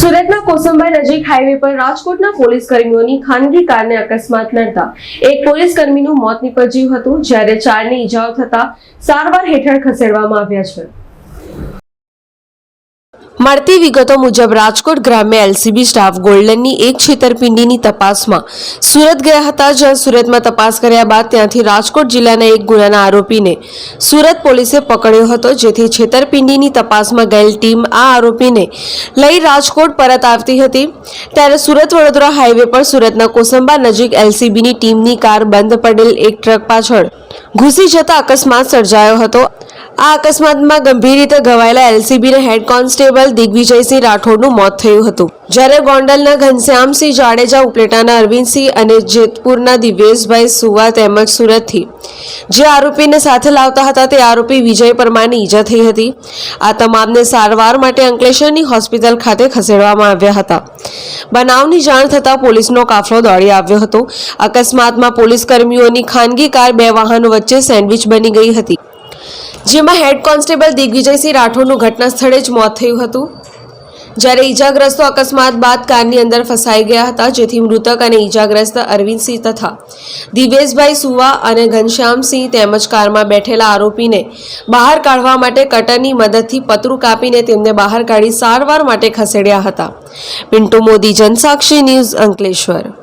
સુરતના કોસંબાઈ નજીક હાઈવે પર રાજકોટના પોલીસ કર્મીઓની ખાનગી કારને અકસ્માત નડતા. એક પોલીસ કર્મીનું મોત નીપજ્યું હતું, જ્યારે ચારને ઈજાઓ થતા સારવાર હેઠળ ખસેડવામાં આવ્યા છે. મળતી વિગતો મુજબ રાજકોટ ગ્રામ્ય એલસીબી સ્ટાફ ગોલ્ડનની એક છેતરપિંડીની તપાસમાં સુરત ગયા હતા, જ્યાં સુરતમાં તપાસ કર્યા બાદ ત્યાંથી રાજકોટ જિલ્લાના એક ગુનાના આરોપીને સુરત પોલીસે પકડ્યો હતો, જેથી છેતરપિંડીની તપાસમાં ગયેલ ટીમ આ આરોપીને લઈ રાજકોટ પરત આવતી હતી. ત્યારે સુરત વડોદરા હાઈવે પર સુરતના કોસંબા નજીક એલસીબીની ટીમની કાર બંધ પડેલ, એક ટ્રક પાછળ ઘૂસી જતા અકસ્માત સર્જાયો હતો. આ અકસ્માતમાં ગંભીર રીતે ઘવાયેલા એલસીબીના હેડ કોન્સ્ટેબલ દિગ્વિજયસિંહ રાઠોડનું મોત થયું હતું. જ્યારે ગોંડલના ઘનશ્યામસિંહ જાડેજા, ઉપલેટાના અરવિંદસિંહ અને જેતપુરના દિવ્યેશભાઈ સુવા તેમજ સુરતથી જે આરોપીને સાથે લાવતા હતા તે આરોપી વિજય પરમારની ઈજા થઈ હતી. આ તમામને સારવાર માટે અંકલેશ્વરની હોસ્પિટલ ખાતે ખસેડવામાં આવ્યા હતા. બનાવની જાણ થતાં પોલીસનો કાફલો દોડી આવ્યો હતો. અકસ્માતમાં પોલીસ કર્મીઓની ખાનગી કાર બે વાહનો વચ્ચે સેન્ડવિચ બની ગઈ હતી. જેમાં હેડ કોન્સ્ટેબલ દિગ્વિજયસિંહ રાઠોડનું ઘટના સ્થળે જ મોત થયું હતું. જ્યારે ઈજાગ્રસ્તો અકસ્માત બાદ કારની અંદર ફસાઈ ગયા હતા, જેથી મૃતક અને ઈજાગ્રસ્ત અરવિંદસિંહ તથા દિવેશભાઈ સુવા અને ઘનશ્યામસિંહ તેમજ કારમાં બેઠેલા આરોપીને બહાર કાઢવા માટે કટરની મદદથી પતરું કાપીને તેમને બહાર કાઢી સારવાર માટે ખસેડ્યા હતા. પિન્ટુ મોદી, જનસાક્ષી ન્યૂઝ અંકલેશ્વર.